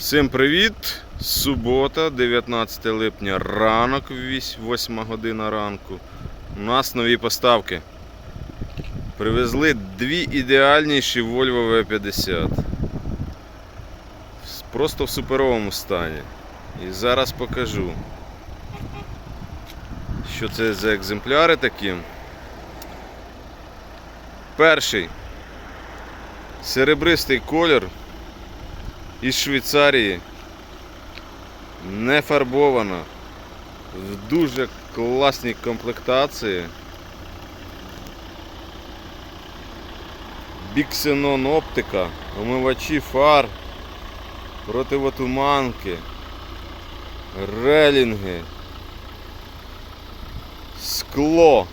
Всім привіт! Субота, 19 липня, ранок, 8 година ранку. У нас нові поставки. Привезли дві ідеальніші Volvo V50. Просто в суперовому стані. І зараз покажу, що це за екземпляри такі. Перший серебристий колір із Швейцарії. Не фарбована. В дуже класній комплектації. Біксенон оптика, омивачі фар, противотуманки, релінги, скло,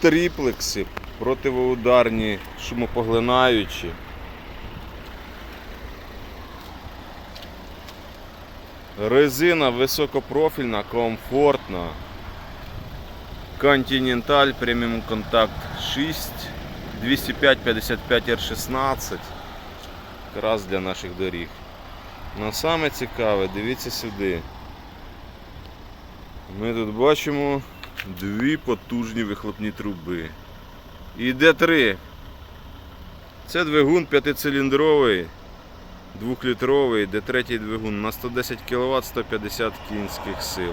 триплекси, противоударні, шумопоглинаючі. Резина високопрофільна, комфортна. Continental Premium Contact 6 205 55 R16. Якраз для наших доріг. На саме цікаве, дивіться сюди. Ми тут бачимо дві потужні вихлопні труби. І де три. Це двигун п'ятициліндровий. Двохлітровий, де третій двигун на 110 кВт 150 кінських сил.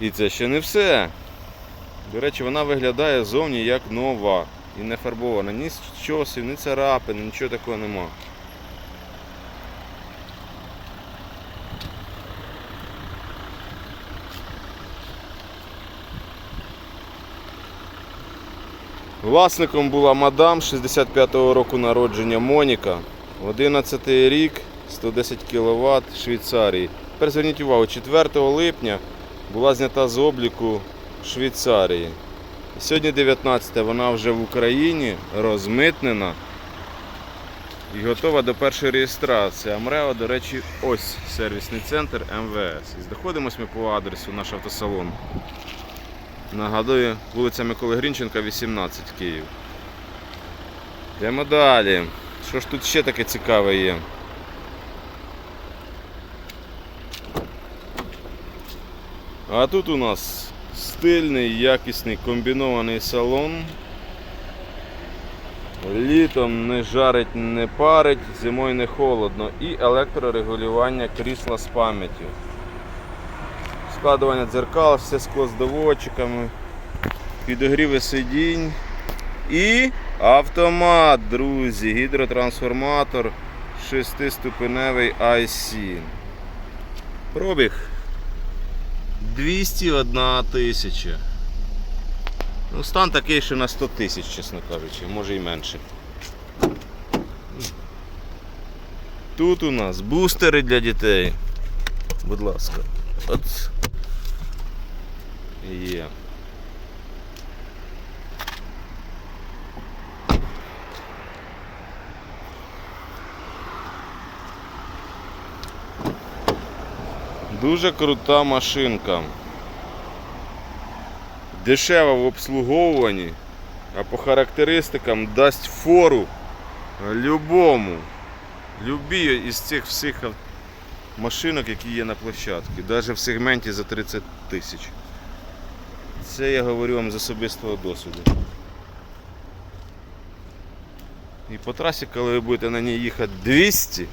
І це ще не все. До речі, вона виглядає зовні як нова і не фарбована. Ні чосів, ні царапин, нічого такого нема. Власником була мадам 65-го року народження Моніка. 11 рік, 110 кВт Швейцарії. Тепер зверніть увагу, 4 липня була знята з обліку Швейцарії. Сьогодні 19 вона вже в Україні розмитнена і готова до першої реєстрації. Амрео, до речі, ось сервісний центр МВС. І знаходимось ми по адресу наш автосалон. Нагадую, вулиця Миколи Грінченка, 18 Київ. Йдемо далі. Що ж тут ще таке цікаве є? А тут у нас стильний, якісний комбінований салон. Літом не жарить, не парить, зимою не холодно. І електрорегулювання крісла з пам'яттю складування дзеркал, все скло з доводчиками, підогріви сидінь і автомат, друзі, гідротрансформатор 6-ступеневий IC. Пробіг 201 тисяча. Ну, стан такий, що на 100 тисяч, чесно кажучи, може і менше. Тут у нас бустери для дітей. Будь ласка. От. Є. Дуже крута машинка. Дешева в обслуговуванні, а по характеристикам дасть фору любому. Любій із цих всіх машинок, які є на площадці, навіть в сегменті за 30 тисяч. Це я говорю вам з особистого досвіду. І по трасі, коли ви будете на ній їхати 200,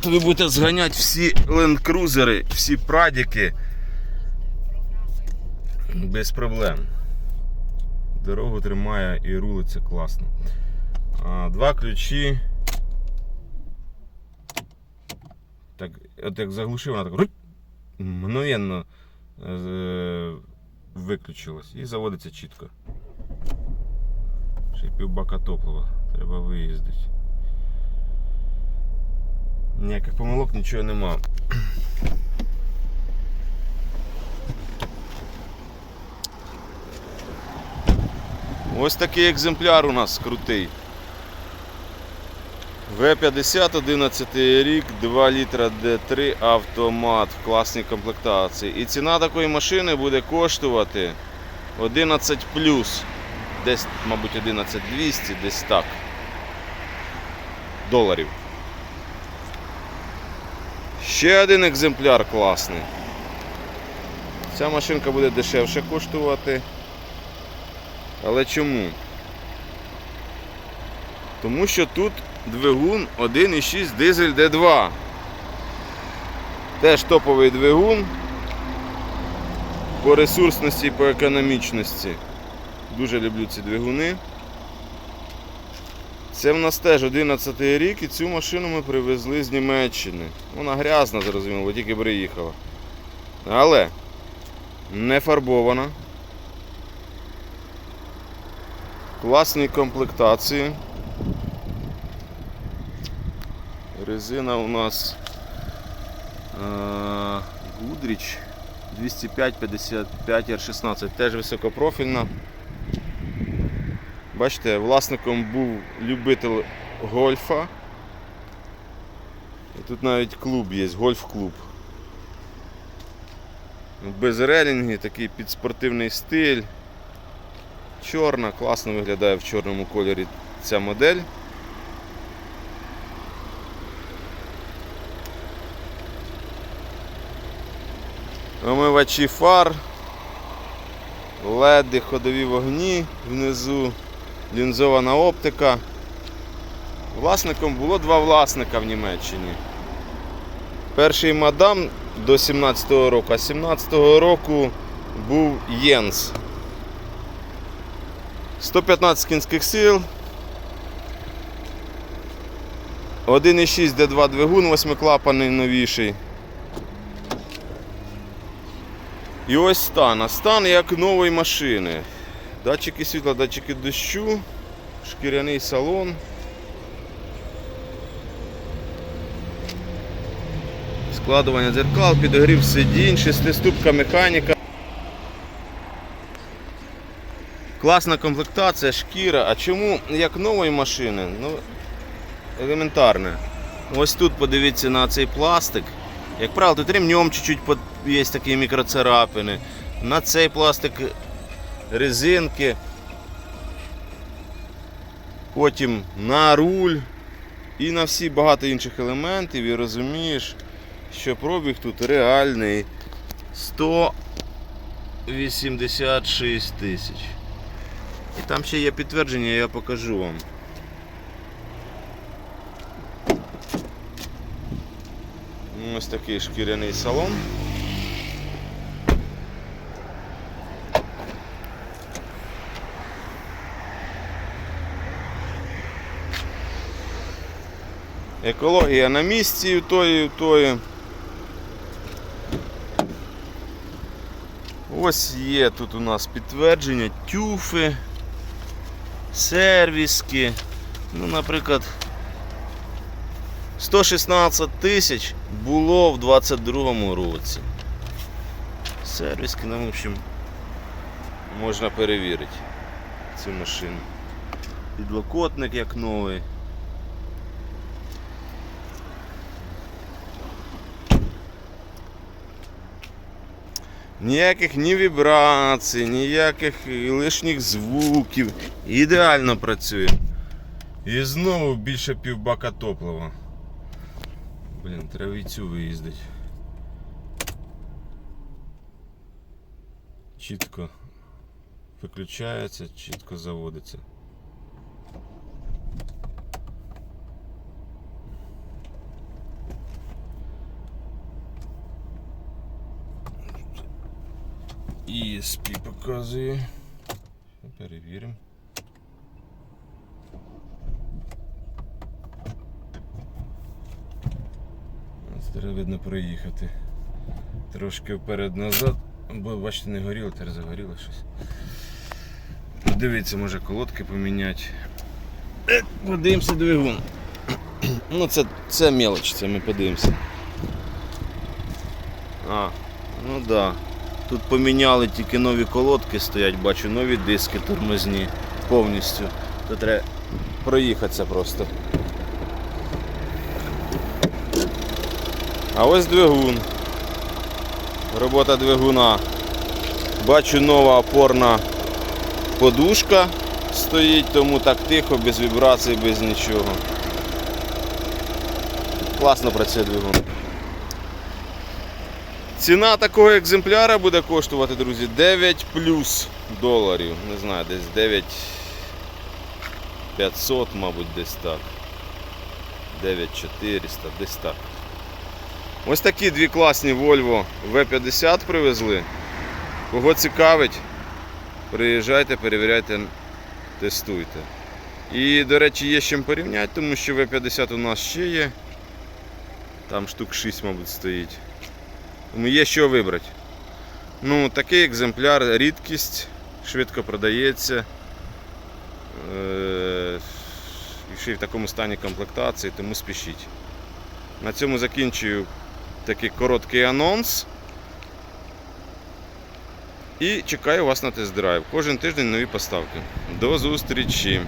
то ви будете зганяти всі ленд-крузери, всі прадіки без проблем. Дорогу тримає і рулиться класно. Два ключі. Так, от як заглушив, вона так мгновенно виключилась і заводиться чітко. Ще півбака топлива. Треба виїздити. Ніяких помилок, нічого нема. Ось такий екземпляр у нас крутий. В50 11 рік, 2 літра D3 автомат в класній комплектації. І ціна такої машини буде коштувати 11 плюс. Десь, мабуть, 11200, десь так. доларів. Ще один екземпляр класний. Ця машинка буде дешевше коштувати. Але чому? Тому що тут двигун 1,6 дизель D2. Теж топовий двигун по ресурсності і по економічності. Дуже люблю ці двигуни. Це в нас теж 11 рік і цю машину ми привезли з Німеччини. Вона грязна, зрозуміло, тільки приїхала. Але не фарбована. Класні комплектації. Резина у нас е, Goodrich 205-55 R16, теж високопрофільна. Бачите, власником був любитель гольфа. І тут навіть клуб є, гольф-клуб. Без релінги, такий підспортивний стиль. Чорна, класно виглядає в чорному кольорі ця модель. Омивачі фар, леди, ходові вогні внизу, лінзована оптика. Власником було два власника в Німеччині. Перший мадам до 17-го року, а 17-го року був Єнс. 115 кінських сил. 1,6 D2 двигун, восьмиклапаний новіший. І ось стан. А стан як нової машини. Датчики світла, датчики дощу, шкіряний салон. Складування дзеркал, підогрів сидінь, шестиступка механіка. Класна комплектація, шкіра. А чому як нової машини? Ну, елементарне. Ось тут подивіться на цей пластик. Як правило, тут ремнем чуть-чуть є такі мікроцарапини. На цей пластик резинки. Потім на руль і на всі багато інших елементів. І розумієш, що пробіг тут реальний 186 тисяч. І там ще є підтвердження, я покажу вам. Ось такий шкіряний салон. Екологія на місці і в тої, і в тої. Ось є тут у нас підтвердження, тюфи, сервіски. Ну, наприклад, 116 тисяч було в 22-му році. Сервіски, ну, в общем, можна перевірити цю машину. Підлокотник як новий. Ніяких ні вібрацій, ніяких лишніх звуків. Ідеально працює. І знову більше півбака топлива. Блін, треба і цю виїздить. Чітко виключається, чітко заводиться. ESP показує. Перевіримо. Треба видно проїхати. Трошки вперед-назад, бо бачите, не горіло, тепер загоріло щось. Дивіться, може колодки поміняти. Е, Подивимося двигун. Ну це, це мелоч, це ми подивимося. А, ну так. Да. Тут поміняли тільки нові колодки стоять, бачу, нові диски тормозні повністю. То треба проїхатися просто. А ось двигун. Робота двигуна. Бачу нова опорна подушка стоїть, тому так тихо, без вібрацій, без нічого. класно працює двигун. Ціна такого екземпляра буде коштувати, друзі, 9 плюс доларів. Не знаю, десь 9 500, мабуть, десь так. 9400, десь так. Ось такі дві класні Volvo V50 привезли. Кого цікавить, приїжджайте, перевіряйте, тестуйте. І, до речі, є з чим порівняти, тому що V50 у нас ще є. Там штук 6, мабуть, стоїть. Є що вибрати. Ну, такий екземпляр, рідкість, швидко продається. Е, І ще й в такому стані комплектації, тому спішіть. На цьому закінчую такий короткий анонс. І чекаю вас на тест-драйв. Кожен тиждень нові поставки. До зустрічі!